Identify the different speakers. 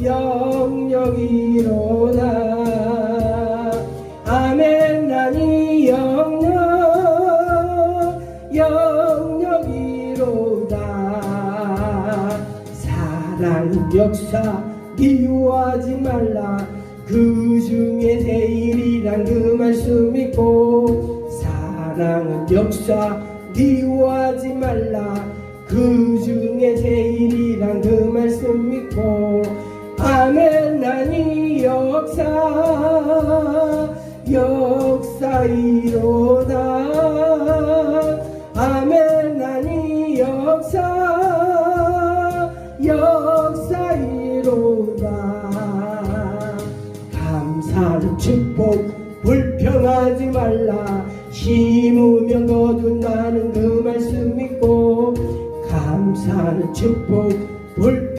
Speaker 1: 영영이로다 아멘 나니 영영 영영이로다. 사랑 역사 미워하지 말라. 그 중에 제일이란 그 말씀 있고 사랑은 역사 미워하지 말라. 그 중에 제일 이란 그 말씀 믿고 아멘 나니 역사 역사이로다. 아멘 나니 역사 역사이로다. 감사는 축복 불평하지 말라. 심으면 거둔 사는 축복 불